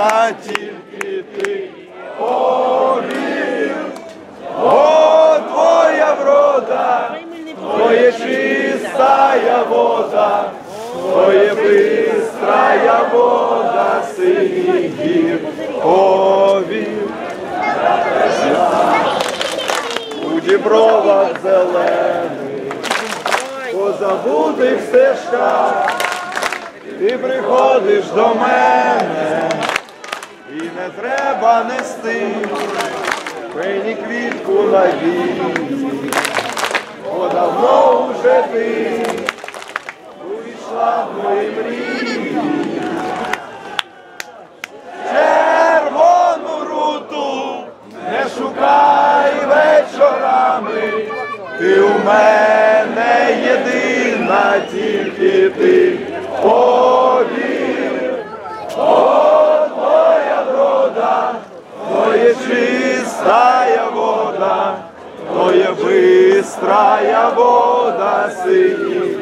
одна тільки ти Орів, О, твоя врода, твоє чистая вода, твоє бистрая вода, синів овів. У дібровах зелених, позабутих стежках, ти приходиш до мене треба нести мені квітку на війні, бо давно вже ти увійшла в мої мрії. Червону руту не шукай вечорами, ти у мене єдина, тільки ти повір. О, твоя врода, твоє чистая вода, то є бистрая вода синіх.